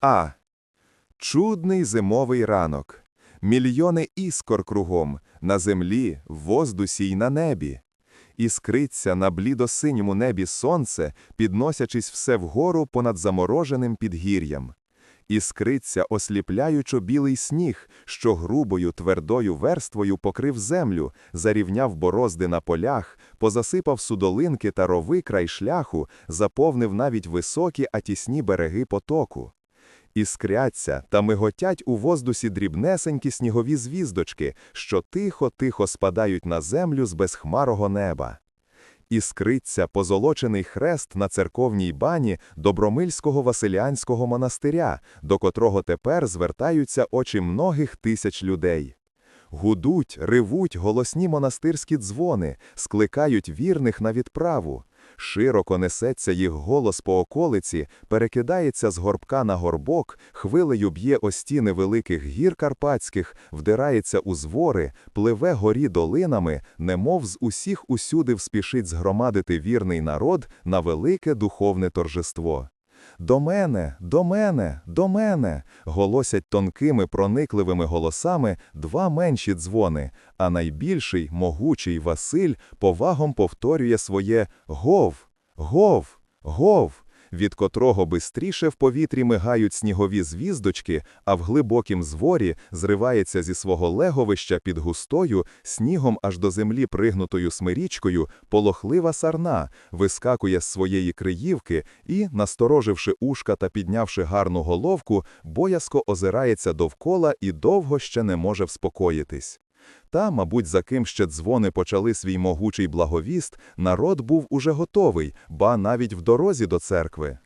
А. Чудний зимовий ранок. Мільйони іскор кругом, на землі, в воздусі й на небі. Іскриться на блідо-синьому небі сонце, підносячись все вгору понад замороженим підгір'ям. Іскриться осліпляючо білий сніг, що грубою твердою верствою покрив землю, зарівняв борозди на полях, позасипав судолинки та рови край шляху, заповнив навіть високі, а тісні береги потоку. Іскряться та миготять у воздусі дрібнесенькі снігові звіздочки, що тихо-тихо спадають на землю з безхмарого неба. Іскриться позолочений хрест на церковній бані Добромильського Василянського монастиря, до котрого тепер звертаються очі многих тисяч людей. Гудуть, ривуть голосні монастирські дзвони, скликають вірних на відправу. Широко несеться їх голос по околиці, перекидається з горбка на горбок, хвилею б'є о стіни великих гір карпатських, вдирається у звори, пливе горі долинами, немов з усіх усюди вспішить згромадити вірний народ на велике духовне торжество. До мене, до мене, до мене. голосять тонкими проникливими голосами два менші дзвони, а найбільший, могучий Василь повагом повторює своє гов, гов, гов від котрого бистріше в повітрі мигають снігові звіздочки, а в глибокім зворі зривається зі свого леговища під густою, снігом аж до землі пригнутою смирічкою, полохлива сарна, вискакує з своєї криївки і, настороживши ушка та піднявши гарну головку, боязко озирається довкола і довго ще не може вспокоїтись. Та, мабуть, за ким ще дзвони почали свій могучий благовіст, народ був уже готовий, ба навіть в дорозі до церкви.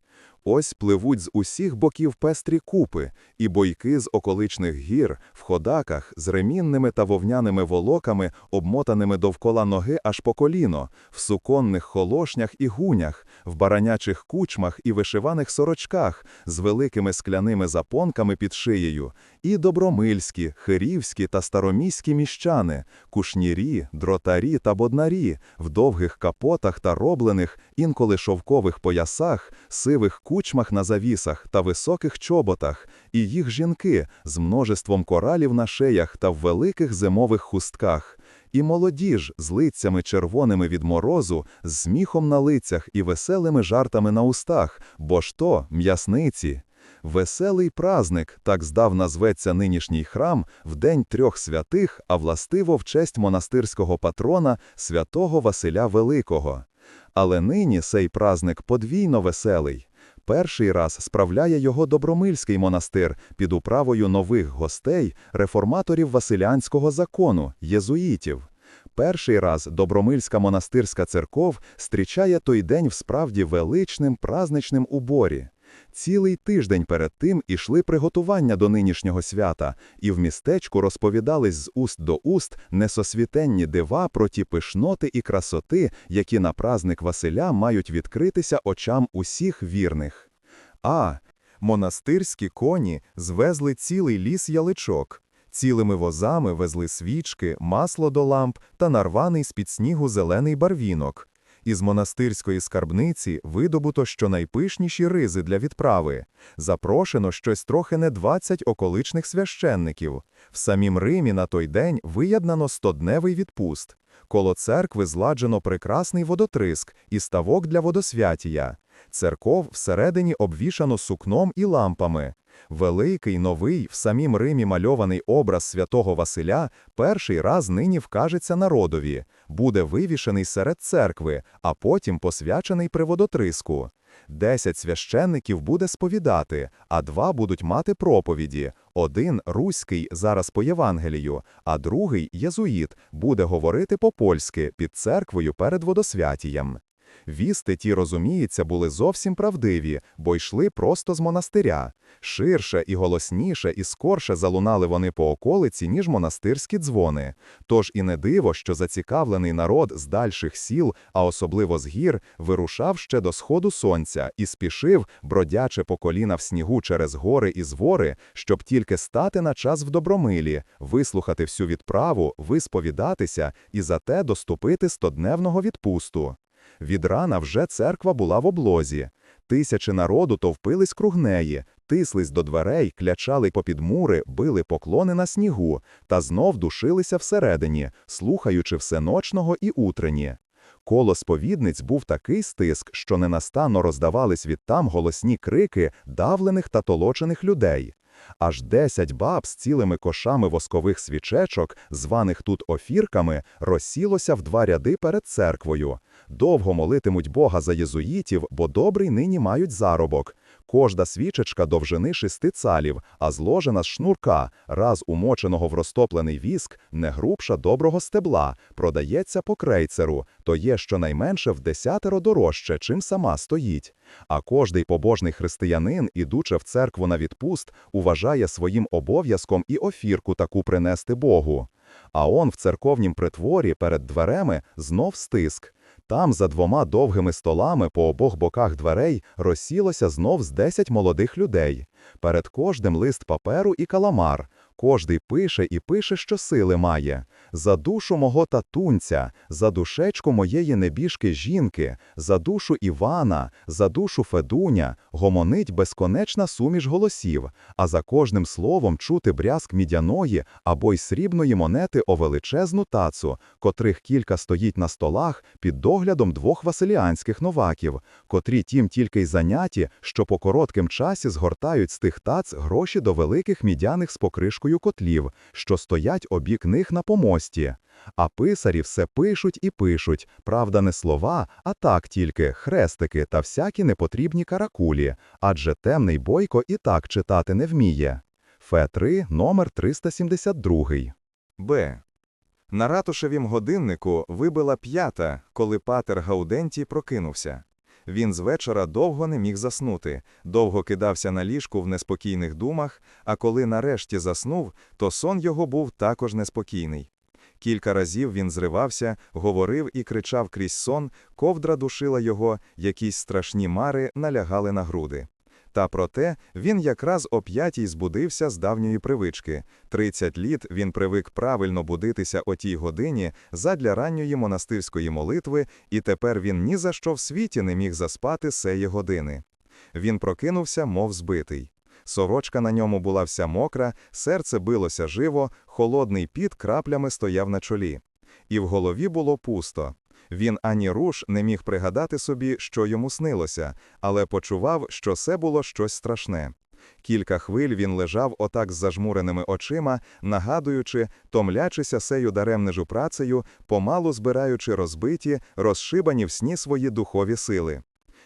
Ось пливуть з усіх боків пестрі купи, і бойки з околичних гір, в ходаках, з ремінними та вовняними волоками, обмотаними довкола ноги аж по коліно, в суконних холошнях і гунях, в баранячих кучмах і вишиваних сорочках, з великими скляними запонками під шиєю, і добромильські, хирівські та староміські міщани, кушнірі, дротарі та боднарі, в довгих капотах та роблених, інколи шовкових поясах, сивих кучмах на завісах та високих чоботах, і їх жінки з множеством коралів на шеях та в великих зимових хустках, і молодіж з лицями червоними від морозу, з сміхом на лицях і веселими жартами на устах, бо ж то м'ясниці. Веселий празник, так здав назветься нинішній храм, в день трьох святих, а властиво в честь монастирського патрона святого Василя Великого. Але нині сей празник подвійно веселий. Перший раз справляє його Добромильський монастир під управою нових гостей, реформаторів Василянського закону, єзуїтів. Перший раз Добромильська монастирська церков зустрічає той день справді величним празничним уборі. Цілий тиждень перед тим ішли приготування до нинішнього свята, і в містечку розповідались з уст до уст несосвітенні дива про ті пишноти і красоти, які на празник Василя мають відкритися очам усіх вірних. А. Монастирські коні звезли цілий ліс яличок. Цілими возами везли свічки, масло до ламп та нарваний з-під снігу зелений барвінок. Із монастирської скарбниці видобуто щонайпишніші ризи для відправи. Запрошено щось трохи не 20 околичних священників. В самім Римі на той день виєднано стодневий відпуст. Коло церкви зладжено прекрасний водотриск і ставок для водосвятія. Церков всередині обвішано сукном і лампами. Великий, новий, в самім Римі мальований образ святого Василя перший раз нині вкажеться народові, буде вивішений серед церкви, а потім посвячений при водотриску. Десять священників буде сповідати, а два будуть мати проповіді. Один руський зараз по Євангелію, а другий єзуїт буде говорити по-польськи під церквою перед водосвятієм. Вісти ті, розуміється, були зовсім правдиві, бо йшли просто з монастиря. Ширше і голосніше, і скорше залунали вони по околиці, ніж монастирські дзвони. Тож і не диво, що зацікавлений народ з дальших сіл, а особливо з гір, вирушав ще до сходу сонця і спішив, бродячи по коліна в снігу через гори і звори, щоб тільки стати на час в добромилі, вислухати всю відправу, висповідатися і за те доступити стодневного відпусту. Від рана вже церква була в облозі. Тисячі народу товпились круг неї, тислись до дверей, клячали попід мури, били поклони на снігу та знов душилися всередині, слухаючи всеночного і утрені. Коло сповідниць був такий стиск, що ненастанно роздавались відтам голосні крики давлених та толочених людей. Аж десять баб з цілими кошами воскових свічечок, званих тут офірками, розсілося в два ряди перед церквою. Довго молитимуть Бога за єзуїтів, бо добрий нині мають заробок. Кожда свічечка довжини шести цалів, а зложена з шнурка, раз умоченого в розтоплений віск, не грубша доброго стебла, продається по крейцеру, то є щонайменше в десятеро дорожче, чим сама стоїть. А кожний побожний християнин, ідучи в церкву на відпуст, уважає своїм обов'язком і офірку таку принести Богу. А он в церковнім притворі перед двереми знов стиск. Там, за двома довгими столами по обох боках дверей, розсілося знов з десять молодих людей. Перед кожним лист паперу і каламар. Кожний пише і пише, що сили має. За душу мого татунця, за душечку моєї небіжки жінки, за душу Івана, за душу Федуня, гомонить безконечна суміш голосів, а за кожним словом чути брязк мідяної або й срібної монети о величезну тацу, котрих кілька стоїть на столах під доглядом двох василіанських новаків, котрі тім тільки й заняті, що по коротким часі згортають з тих тац гроші до великих мідяних з покришкою котлів, що стоять обік них на помості. А писарі все пишуть і пишуть, правда, не слова, а так тільки хрестики та всякі непотрібні каракулі, адже темний бойко і так читати не вміє. Фе-3, номер 372. Б. На ратушевім годиннику вибила п'ята, коли патер Гаудентій прокинувся. Він з вечора довго не міг заснути, довго кидався на ліжку в неспокійних думах, а коли нарешті заснув, то сон його був також неспокійний. Кілька разів він зривався, говорив і кричав крізь сон, ковдра душила його, якісь страшні мари налягали на груди. Та проте він якраз о п'ятій збудився з давньої привички. Тридцять літ він привик правильно будитися о тій годині задля ранньої монастирської молитви, і тепер він ні за що в світі не міг заспати сеї години. Він прокинувся, мов збитий. Сорочка на ньому була вся мокра, серце билося живо, холодний піт краплями стояв на чолі. І в голові було пусто. Він ані руш не міг пригадати собі, що йому снилося, але почував, що це було щось страшне. Кілька хвиль він лежав отак з зажмуреними очима, нагадуючи, томлячися сею даремнижу працею, помалу збираючи розбиті, розшибані в сні свої духові сили.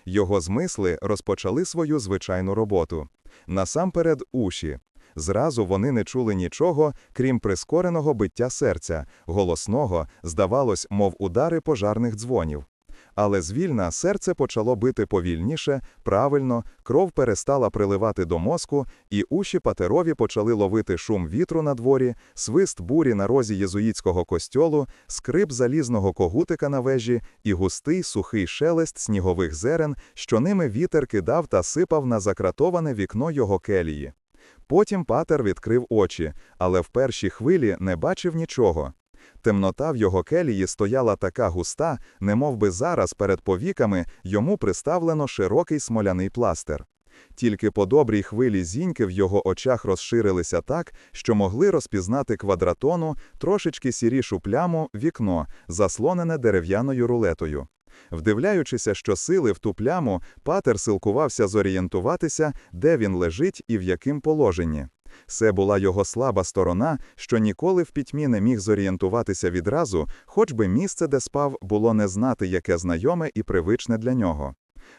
Його змисли розпочали свою звичайну роботу. Насамперед уші. Зразу вони не чули нічого, крім прискореного биття серця, голосного, здавалось, мов удари пожарних дзвонів. Але звільна серце почало бити повільніше, правильно, кров перестала приливати до мозку, і уші патерові почали ловити шум вітру на дворі, свист бурі на розі єзуїтського костьолу, скрип залізного когутика на вежі і густий сухий шелест снігових зерен, що ними вітер кидав та сипав на закратоване вікно його келії. Потім патер відкрив очі, але в першій хвилі не бачив нічого. Темнота в його келії стояла така густа, немов би зараз перед повіками йому приставлено широкий смоляний пластир. Тільки по добрій хвилі зіньки в його очах розширилися так, що могли розпізнати квадратону, трошечки сірішу пляму, вікно, заслонене дерев'яною рулетою. Вдивляючися, що сили в ту пляму, патер силкувався зорієнтуватися, де він лежить і в яким положенні. Це була його слаба сторона, що ніколи в пітьмі не міг зорієнтуватися відразу, хоч би місце, де спав, було не знати, яке знайоме і привичне для нього.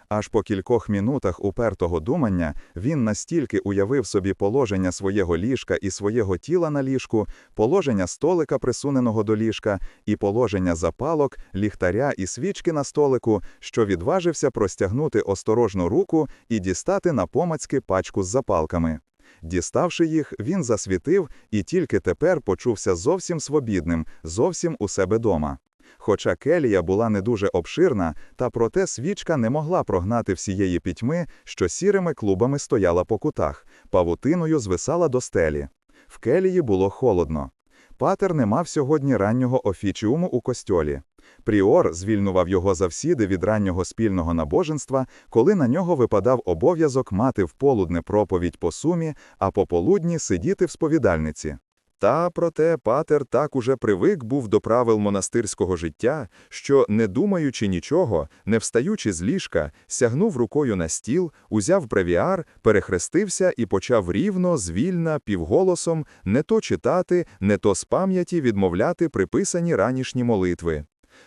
Аж по кількох мінутах упертого думання він настільки уявив собі положення свого ліжка і свого тіла на ліжку, положення столика, присуненого до ліжка, і положення запалок, ліхтаря і свічки на столику, що відважився простягнути осторожну руку і дістати на помацьки пачку з запалками. Діставши їх, він засвітив і тільки тепер почувся зовсім свобідним, зовсім у себе дома. Хоча келія була не дуже обширна, та проте свічка не могла прогнати всієї пітьми, що сірими клубами стояла по кутах, павутиною звисала до стелі. В келії було холодно. Патер не мав сьогодні раннього офіціуму у костьолі. Пріор звільнував його завсіди від раннього спільного набоженства, коли на нього випадав обов'язок мати в полудне проповідь по сумі, а пополудні сидіти в сповідальниці. Та, проте, патер так уже привик був до правил монастирського життя, що, не думаючи нічого, не встаючи з ліжка, сягнув рукою на стіл, узяв бревіар, перехрестився і почав рівно, звільна, півголосом не то читати, не то з пам'яті відмовляти приписані ранішні молитви.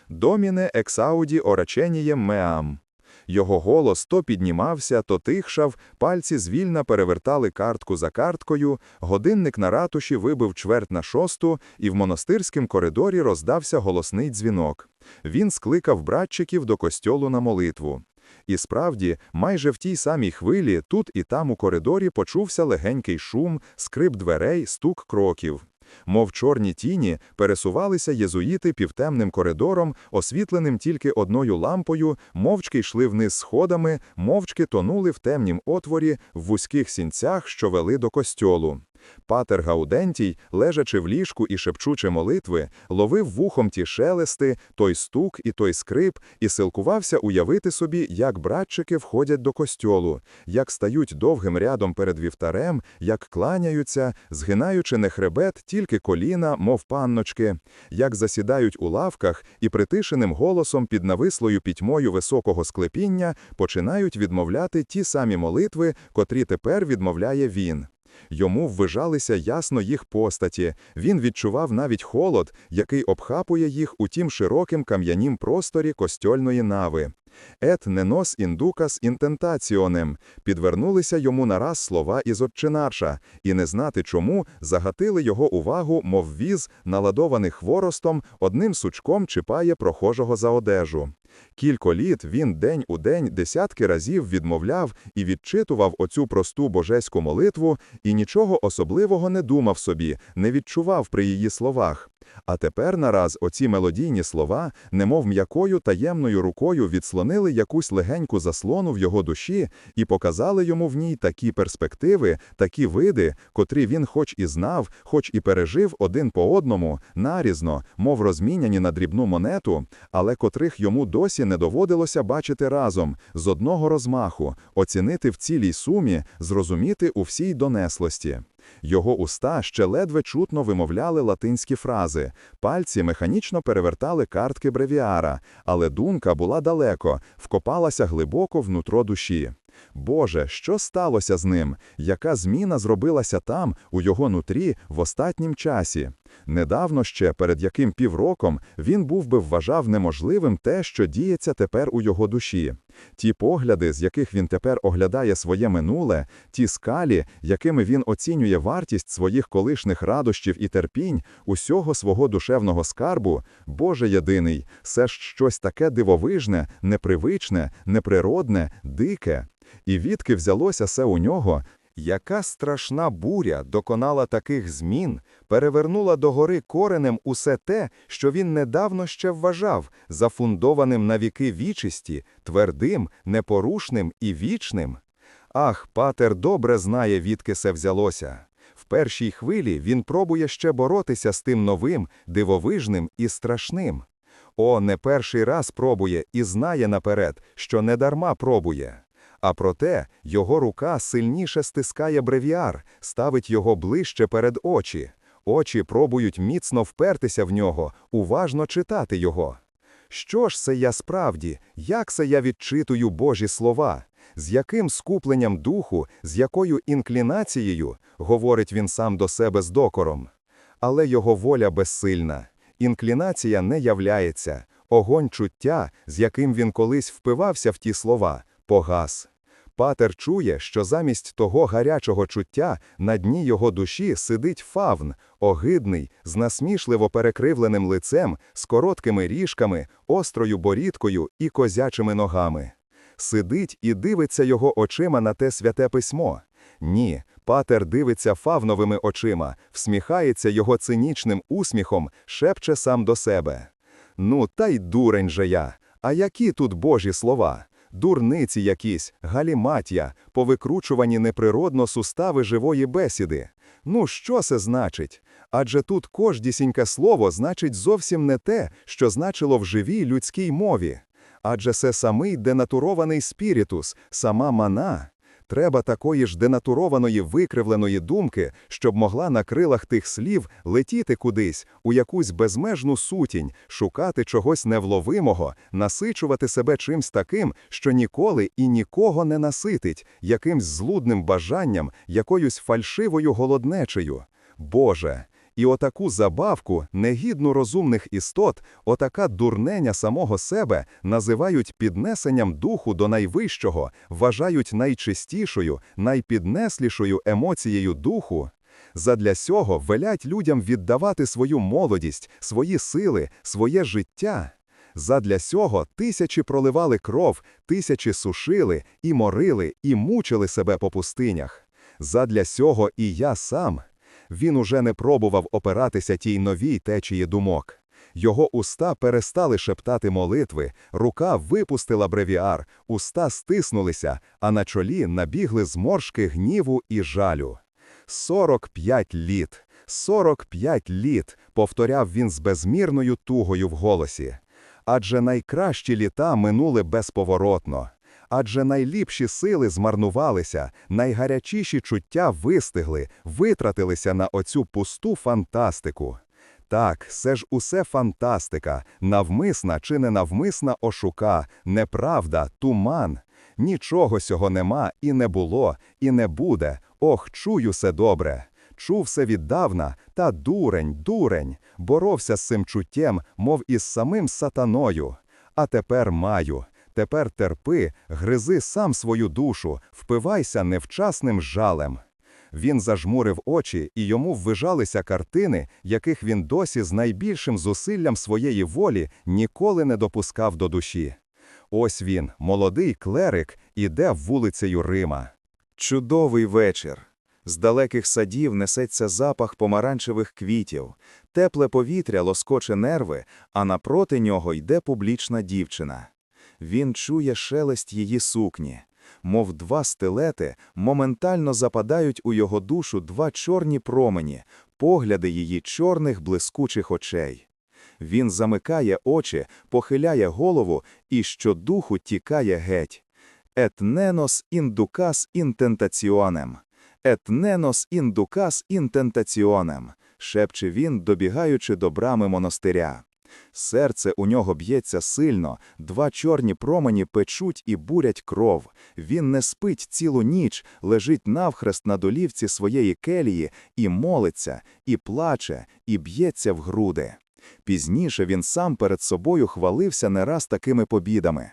Доміне ексауді ораченієм меам. Його голос то піднімався, то тихшав, пальці звільна перевертали картку за карткою, годинник на ратуші вибив чверть на шосту, і в монастирському коридорі роздався голосний дзвінок. Він скликав братчиків до костьолу на молитву. І справді, майже в тій самій хвилі, тут і там у коридорі почувся легенький шум, скрип дверей, стук кроків. Мов чорні тіні, пересувалися єзуїти півтемним коридором, освітленим тільки одною лампою, мовчки йшли вниз сходами, мовчки тонули в темнім отворі, в вузьких сінцях, що вели до костьолу. Патер Гаудентій, лежачи в ліжку і шепчучи молитви, ловив вухом ті шелести, той стук і той скрип, і силкувався уявити собі, як братчики входять до костьолу, як стають довгим рядом перед вівтарем, як кланяються, згинаючи не хребет, тільки коліна, мов панночки, як засідають у лавках і притишеним голосом під навислою пітьмою високого склепіння починають відмовляти ті самі молитви, котрі тепер відмовляє він. Йому ввижалися ясно їх постаті, він відчував навіть холод, який обхапує їх у тім широким кам'янім просторі костьольної нави. «Ет ненос індукас інтентаціонем» підвернулися йому нараз слова із отчинарша, і не знати чому загатили його увагу, мов віз, наладований хворостом, одним сучком чіпає прохожого за одежу. Кілько літ він день у день десятки разів відмовляв і відчитував оцю просту божеську молитву, і нічого особливого не думав собі, не відчував при її словах. А тепер нараз оці мелодійні слова, немов м'якою таємною рукою відслонили якусь легеньку заслону в його душі і показали йому в ній такі перспективи, такі види, котрі він хоч і знав, хоч і пережив один по одному, нарізно, мов розміняні на дрібну монету, але котрих йому досі не доводилося бачити разом, з одного розмаху, оцінити в цілій сумі, зрозуміти у всій донеслості. Його уста ще ледве чутно вимовляли латинські фрази, пальці механічно перевертали картки бревіара, але думка була далеко, вкопалася глибоко внутро душі. Боже, що сталося з ним? Яка зміна зробилася там, у його нутрі, в остатнім часі? Недавно ще, перед яким півроком, він був би вважав неможливим те, що діється тепер у його душі. Ті погляди, з яких він тепер оглядає своє минуле, ті скалі, якими він оцінює вартість своїх колишніх радощів і терпінь, усього свого душевного скарбу, Боже єдиний, це ж щось таке дивовижне, непривичне, неприродне, дике. І відки взялося се у нього, яка страшна буря доконала таких змін, перевернула догори коренем усе те, що він недавно ще вважав, зафундованим на віки вічисті, твердим, непорушним і вічним? Ах, патер добре знає, відки се взялося. В першій хвилі він пробує ще боротися з тим новим, дивовижним і страшним. О, не перший раз пробує і знає наперед, що недарма пробує. А проте його рука сильніше стискає бревіар, ставить його ближче перед очі. Очі пробують міцно впертися в нього, уважно читати його. Що ж це я справді, як це я відчитую Божі слова? З яким скупленням духу, з якою інклінацією, говорить він сам до себе з докором. Але його воля безсильна. Інклінація не являється, огонь чуття, з яким він колись впивався в ті слова, погас. Патер чує, що замість того гарячого чуття на дні його душі сидить фавн, огидний, з насмішливо перекривленим лицем, з короткими ріжками, острою борідкою і козячими ногами. Сидить і дивиться його очима на те святе письмо. Ні, патер дивиться фавновими очима, всміхається його цинічним усміхом, шепче сам до себе. Ну, та й дурень же я. А які тут божі слова? Дурниці якісь, галіматія, повикручувані неприродно сустави живої бесіди. Ну, що це значить? Адже тут кождісіньке слово значить зовсім не те, що значило в живій людській мові. Адже це самий денатурований спірітус, сама мана. Треба такої ж денатурованої викривленої думки, щоб могла на крилах тих слів летіти кудись, у якусь безмежну сутінь, шукати чогось невловимого, насичувати себе чимсь таким, що ніколи і нікого не наситить, якимсь злудним бажанням, якоюсь фальшивою голоднечею. Боже! І отаку забавку, негідну розумних істот, отака дурненя самого себе називають піднесенням духу до найвищого, вважають найчистішою, найпіднеслішою емоцією духу. Задля сього велять людям віддавати свою молодість, свої сили, своє життя. Задля сього тисячі проливали кров, тисячі сушили, і морили, і мучили себе по пустинях. Задля сього і я сам. Він уже не пробував опиратися тій новій течії думок. Його уста перестали шептати молитви, рука випустила бревіар, уста стиснулися, а на чолі набігли зморшки гніву і жалю. Сорок п'ять літ, сорок п'ять літ, повторяв він з безмірною тугою в голосі. Адже найкращі літа минули безповоротно. Адже найліпші сили змарнувалися, найгарячіші чуття вистигли, витратилися на оцю пусту фантастику. Так, це ж усе фантастика, навмисна чи ненавмисна ошука, неправда, туман. Нічого сього нема і не було, і не буде. Ох, чую се добре. Чув все віддавна, та дурень, дурень, боровся з цим чуттєм, мов із самим сатаною. А тепер маю. Тепер терпи, гризи сам свою душу, впивайся невчасним жалем. Він зажмурив очі, і йому ввижалися картини, яких він досі з найбільшим зусиллям своєї волі ніколи не допускав до душі. Ось він, молодий клерик, іде вулицею Рима. Чудовий вечір. З далеких садів несеться запах помаранчевих квітів, тепле повітря лоскоче нерви, а напроти нього йде публічна дівчина. Він чує шелест її сукні. Мов два стилети, моментально западають у його душу два чорні промені, погляди її чорних блискучих очей. Він замикає очі, похиляє голову і щодуху тікає геть. «Et nenos inducas intentationem». «Et nenos inducas intentationem», – шепче він, добігаючи до брами монастиря. Серце у нього б'ється сильно, два чорні промені печуть і бурять кров. Він не спить цілу ніч, лежить навхрест на долівці своєї келії і молиться, і плаче, і б'ється в груди. Пізніше він сам перед собою хвалився не раз такими побідами.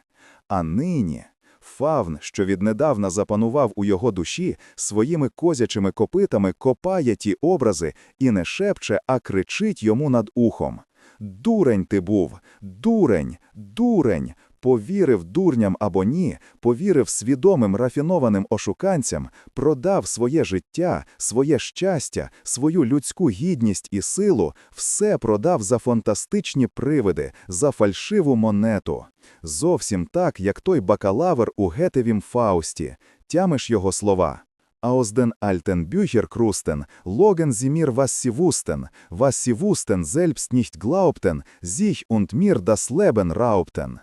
А нині фавн, що віднедавна запанував у його душі, своїми козячими копитами копає ті образи і не шепче, а кричить йому над ухом. Дурень ти був, дурень, дурень. Повірив дурням або ні, повірив свідомим рафінованим ошуканцям, продав своє життя, своє щастя, свою людську гідність і силу, все продав за фантастичні привиди, за фальшиву монету. Зовсім так, як той бакалавр у Гетевім Фаусті. Тямиш його слова. Was sie wussten, was sie wussten selbst nicht glaubten, sich und mir das Leben raubten.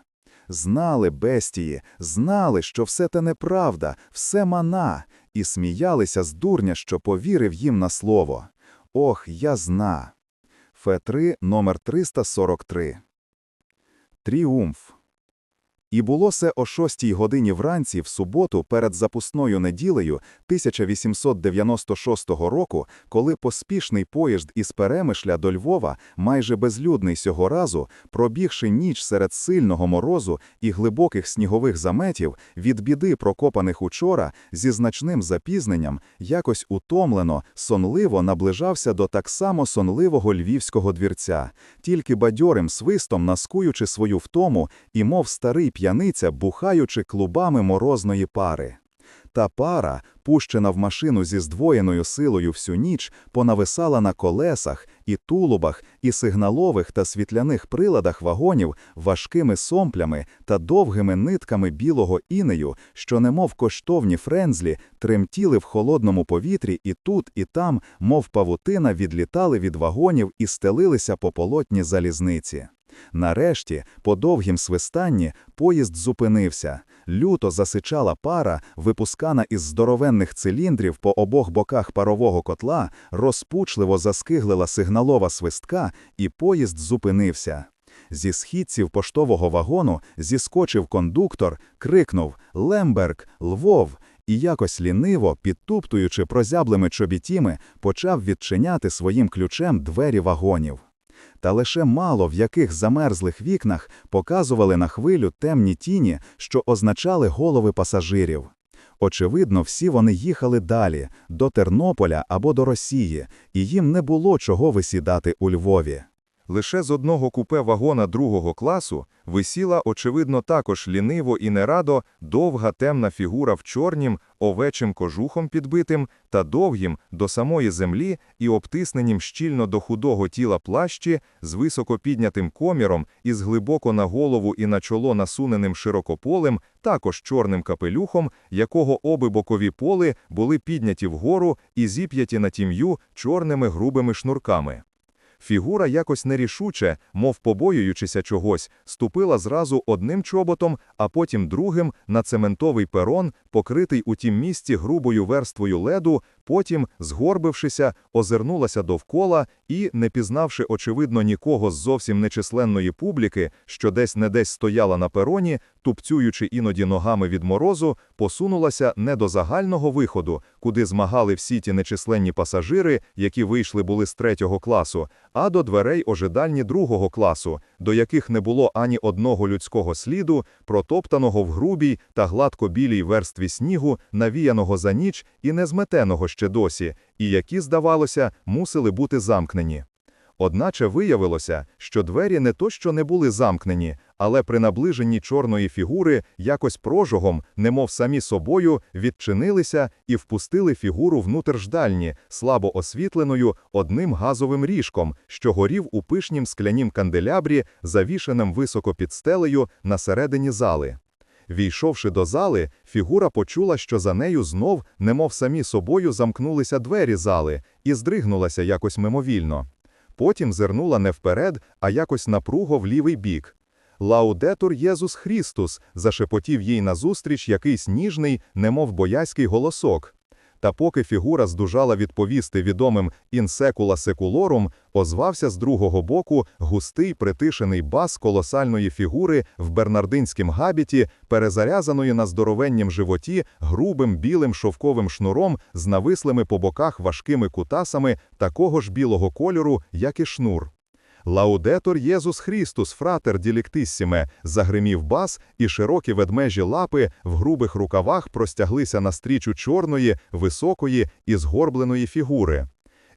Знали бестії, знали, що все те неправда, все мана, і сміялися з дурня, що повірив їм на слово. Ох, я зна. Ф3, номер 343. Тріумф. І було це о шостій годині вранці в суботу перед запусною неділею 1896 року, коли поспішний поїзд із Перемишля до Львова, майже безлюдний сього разу, пробігши ніч серед сильного морозу і глибоких снігових заметів, від біди прокопаних учора, зі значним запізненням, якось утомлено, сонливо наближався до так само сонливого львівського двірця, тільки бадьорим свистом наскуючи свою втому і, мов старий п'яниця, бухаючи клубами морозної пари. Та пара, пущена в машину зі здвоєною силою всю ніч, понависала на колесах, і тулубах, і сигналових та світляних приладах вагонів важкими сомплями та довгими нитками білого інею, що немов коштовні френзлі, тремтіли в холодному повітрі і тут, і там, мов павутина, відлітали від вагонів і стелилися по полотні залізниці. Нарешті, по довгім свистанні, поїзд зупинився. Люто засичала пара, випускана із здоровенних циліндрів по обох боках парового котла, розпучливо заскиглила сигналова свистка, і поїзд зупинився. Зі східців поштового вагону зіскочив кондуктор, крикнув «Лемберг! Лвов!» і якось ліниво, підтуптуючи прозяблими чобітіми, почав відчиняти своїм ключем двері вагонів. Та лише мало в яких замерзлих вікнах показували на хвилю темні тіні, що означали голови пасажирів. Очевидно, всі вони їхали далі, до Тернополя або до Росії, і їм не було чого висідати у Львові. Лише з одного купе вагона другого класу висіла, очевидно, також ліниво і нерадо довга темна фігура в чорнім, овечим кожухом підбитим та довгім до самої землі і обтисненім щільно до худого тіла плащі з високо піднятим коміром і з глибоко на голову і на чоло насуненим широкополем, також чорним капелюхом, якого оби бокові поли були підняті вгору і зіп'яті на тім'ю чорними грубими шнурками. Фігура якось нерішуче, мов побоюючися чогось, ступила зразу одним чоботом, а потім другим на цементовий перон, покритий у тім місці грубою верствою леду, потім, згорбившися, озирнулася довкола і, не пізнавши, очевидно, нікого з зовсім нечисленної публіки, що десь не десь стояла на пероні, тупцюючи іноді ногами від морозу, посунулася не до загального виходу, куди змагали всі ті нечисленні пасажири, які вийшли були з третього класу, а до дверей ожидальні другого класу, до яких не було ані одного людського сліду, протоптаного в грубій та гладко білій верстві снігу, навіяного за ніч і не зметеного ще досі, і які, здавалося, мусили бути замкнені. Одначе виявилося, що двері не то що не були замкнені, але при наближенні чорної фігури якось прожогом, немов самі собою, відчинилися і впустили фігуру внутрь ждальні, слабо освітленою одним газовим ріжком, що горів у пишнім склянім канделябрі, завішеним високо під стелею на середині зали. Війшовши до зали, фігура почула, що за нею знов, немов самі собою, замкнулися двері зали, і здригнулася якось мимовільно. Потім зирнула не вперед, а якось напруго в лівий бік. «Лаудетур Єзус Христус!» – зашепотів їй назустріч якийсь ніжний, немов боязький голосок. Та поки фігура здужала відповісти відомим «інсекула секулорум», озвався з другого боку густий притишений бас колосальної фігури в бернардинськім габіті, перезарязаної на здоровеннім животі грубим білим шовковим шнуром з навислими по боках важкими кутасами такого ж білого кольору, як і шнур. «Лаудетор Єзус Христус, фратер діліктиссіме», загримів бас, і широкі ведмежі лапи в грубих рукавах простяглися настрічу чорної, високої і згорбленої фігури.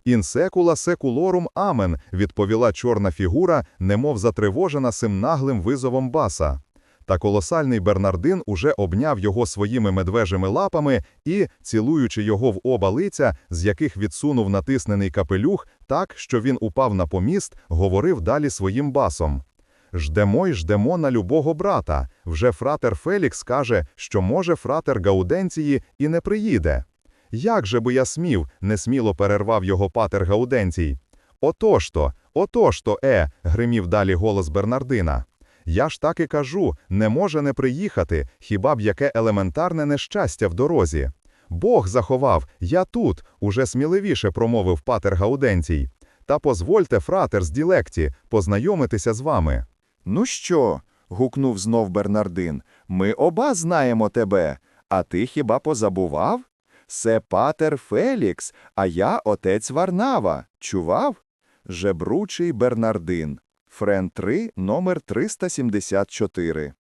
«Інсекула секулорум амен», відповіла чорна фігура, немов затривожена сим наглим визовом баса. Та колосальний Бернардин уже обняв його своїми медвежими лапами і, цілуючи його в оба лиця, з яких відсунув натиснений капелюх, так, що він упав на поміст, говорив далі своїм басом. «Ждемо й ждемо на любого брата. Вже фратер Фелікс каже, що може фратер Гауденції і не приїде». «Як же би я смів?» – несміло перервав його патер Гауденцій. «Отож то, отож то, е!» – гримів далі голос Бернардина. Я ж так і кажу, не може не приїхати, хіба б яке елементарне нещастя в дорозі. Бог заховав, я тут, уже сміливіше промовив патер Гауденцій. Та позвольте, фратер з ділекті, познайомитися з вами. Ну що? гукнув знов Бернардин. Ми оба знаємо тебе. А ти хіба позабував? Се патер Фелікс, а я отець Варнава. Чував? Жебручий Бернардин. Френ 3, номер 374.